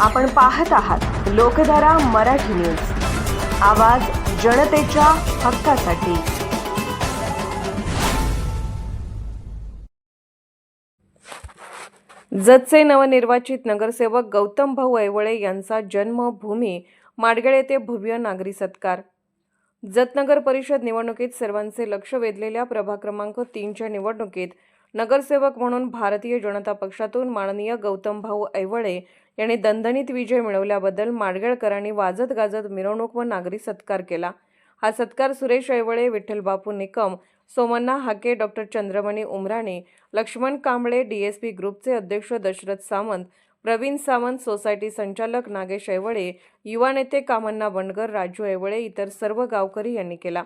आपण पाहत आहात लोकधारा मराठी न्यूज. आवाज जनतेच्या हक्कासाठी. जतचे नवनिर्वाचित नगरसेवक गौतम भाऊ ऐवळे यांचा जन्मभूमी माडगळ येथे भव्य नागरी सत्कार. जतनगर परिषद निवडणुकीत सर्वांचे लक्ष वेधलेल्या प्रभाग क्रमांक तीनच्या निवडणुकीत नगरसेवक म्हणून भारतीय जनता पक्षातून माननीय गौतमभाऊ ऐवळे यांनी दणदणीत विजय मिळवल्याबद्दल माडगळकरांनी वाजत गाजत मिरवणूक व नागरी सत्कार केला. हा सत्कार सुरेश ऐवळे विठ्ठलबापू निकम सोमन्ना हाके डॉक्टर चंद्रमणी उमराणे लक्ष्मण कांबळे डीएसपी ग्रुपचे अध्यक्ष दशरथ सामंत प्रवीण सावंत सोसायटी संचालक नागेश ऐवळे युवा नेते कामन्ना बंडगर राजू ऐवळे इतर सर्व गावकरी यांनी केला.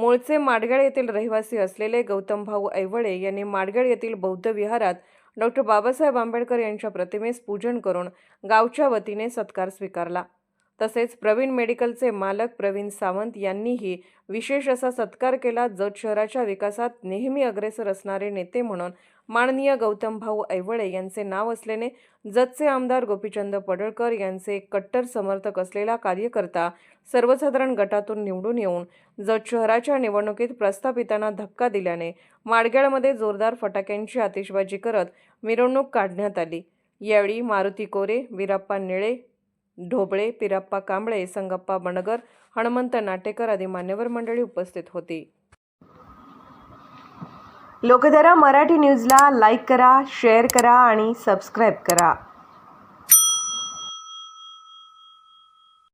मूळचे माडगळ येथील रहिवासी असलेले गौतम भाऊ ऐवळे यांनी माडगळ येथील बौद्ध विहारात डॉक्टर बाबासाहेब आंबेडकर यांच्या प्रतिमेस पूजन करून गावच्या वतीने सत्कार स्वीकारला. तसेच प्रवीण मेडिकलचे मालक प्रवीण सावंत यांनीही विशेष असा सत्कार केला जत शहराच्या विकासात नेहमी अग्रेसर असणारे नेते म्हणून माननीय गौतम भाऊ ऐवळे यांचे नाव असल्याने जतचे आमदार गोपीचंद पडळकर यांचे कट्टर समर्थक असलेला कार्यकर्ता सर्वसाधारण गटातून निवडून येऊन जत शहराच्या निवडणुकीत प्रस्थापितांना धक्का दिल्याने माडग्याळमध्ये जोरदार फटाक्यांची आतिषबाजी करत मिरवणूक काढण्यात आली. यावेळी मारुती कोरे वीरप्पा निळे ढोबळे पिराप्पा कांबळे संगप्पा बणगर हनुमंत नाटेकर आदी मान्यवर मंडळी उपस्थित होती. लोकधारा मराठी न्यूजला लाईक करा शेअर करा आणि सबस्क्राईब करा.